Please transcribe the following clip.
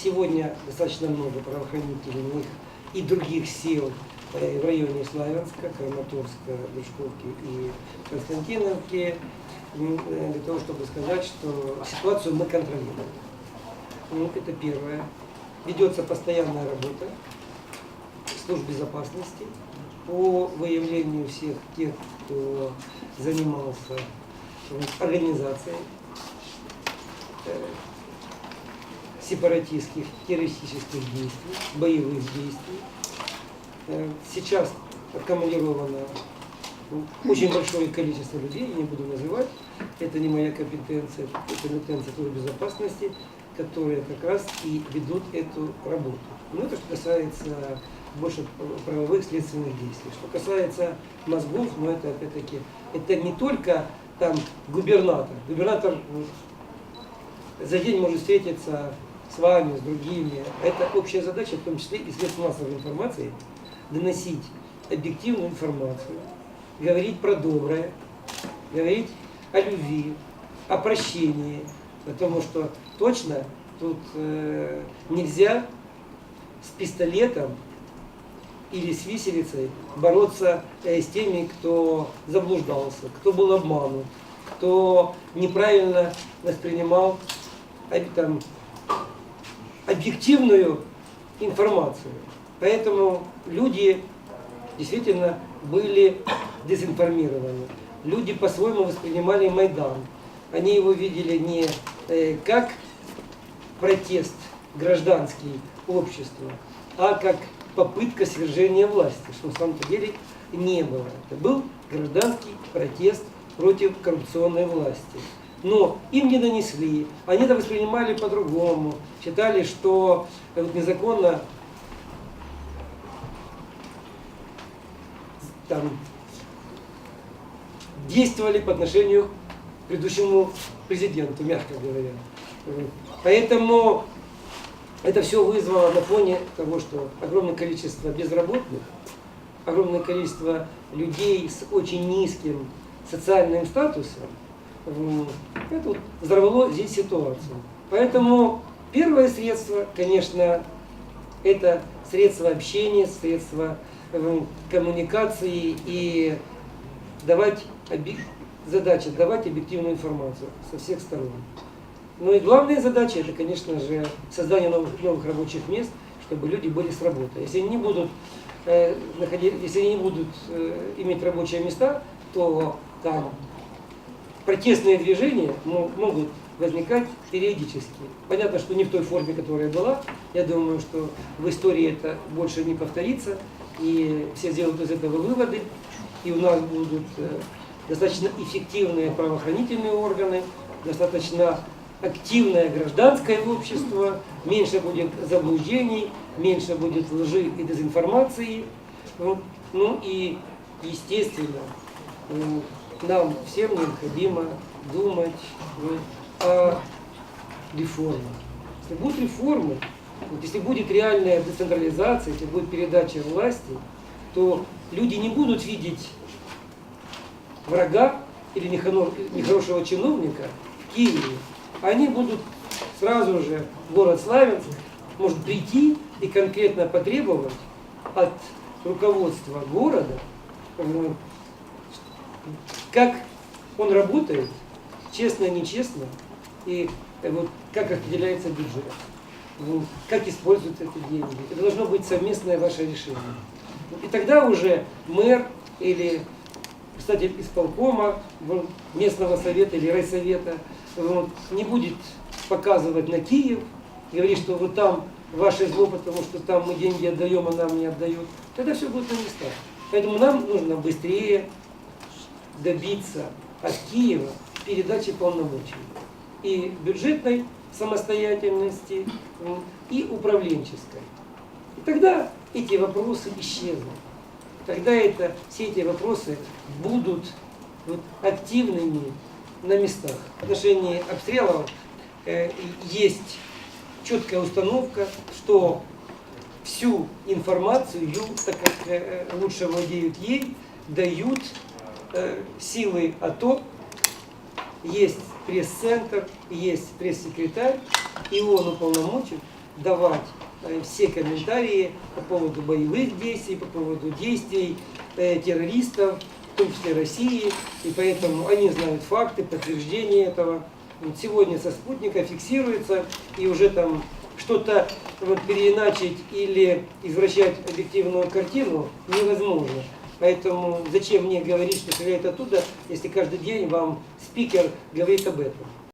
Сегодня достаточно много правоохранительных и других сил э, в районе Славянска, Краматорска, Лужковки и Константиновки э, для того, чтобы сказать, что ситуацию мы контролируем. Ну, это первое. Ведется постоянная работа служб безопасности по выявлению всех тех, кто занимался э, организацией сепаратистских, террористических действий, боевых действий. Э, Сейчас аккумулировано очень большое количество людей, я не буду называть, это не моя компетенция, это компетенция службы безопасности, которые как раз и ведут эту работу. Ну, это что касается больше правовых следственных действий. Что касается мозгов, ну, это опять-таки, это не только там губернатор. Губернатор вот, за день может встретиться с вами, с другими. Это общая задача, в том числе и средств массовой информации, доносить объективную информацию, говорить про доброе, говорить о любви, о прощении, потому что точно тут э, нельзя с пистолетом или с виселицей бороться э, с теми, кто заблуждался, кто был обманут, кто неправильно воспринимал э, там, объективную информацию. Поэтому люди действительно были дезинформированы. Люди по-своему воспринимали Майдан. Они его видели не э, как протест гражданский общества, а как попытка свержения власти, что на самом деле не было. Это был гражданский протест против коррупционной власти. Но им не донесли, они это воспринимали по-другому, считали, что вот незаконно там, действовали по отношению к предыдущему президенту, мягко говоря. Поэтому это все вызвало на фоне того, что огромное количество безработных, огромное количество людей с очень низким социальным статусом, это вот взорвало здесь ситуацию. Поэтому первое средство, конечно, это средства общения, средства э, коммуникации и давать задача давать объективную информацию со всех сторон. Ну и главная задача это, конечно же, создание новых, новых рабочих мест, чтобы люди были с работой. Если они не будут, э, находи- если они не будут э, иметь рабочие места, то там протестные движения мо- могут возникать периодически. Понятно, что не в той форме, которая была. Я думаю, что в истории это больше не повторится. И все сделают из этого выводы. И у нас будут э, достаточно эффективные правоохранительные органы, достаточно активное гражданское общество, меньше будет заблуждений, меньше будет лжи и дезинформации. Ну и, естественно, нам всем необходимо думать о реформах. Если будут реформы, вот если будет реальная децентрализация, если будет передача власти, то люди не будут видеть врага или нехоро- нехорошего чиновника в Киеве, они будут сразу же в город Славянск, может прийти и конкретно потребовать от руководства города, как он работает, честно, нечестно, и э, вот, как распределяется бюджет, как используются эти деньги. Это должно быть совместное ваше решение. И тогда уже мэр или кстати, исполкома, местного совета или райсовета, не будет показывать на Киев, говорить, что вот там ваше зло, потому что там мы деньги отдаем, а нам не отдают. Тогда все будет на местах. Поэтому нам нужно быстрее добиться от Киева передачи полномочий. И бюджетной самостоятельности, и управленческой. И тогда эти вопросы исчезнут тогда это, все эти вопросы будут вот, активными на местах. В отношении обстрелов э, есть четкая установка, что всю информацию, так как э, лучше владеют ей, дают э, силы АТО, есть пресс-центр, есть пресс-секретарь, и он уполномочен давать э, все комментарии по поводу боевых действий, по поводу действий э, террористов, в том числе России, и поэтому они знают факты, подтверждения этого. Сегодня со спутника фиксируется, и уже там что-то вот переиначить или извращать объективную картину невозможно. Поэтому зачем мне говорить, что стреляет оттуда, если каждый день вам спикер говорит об этом.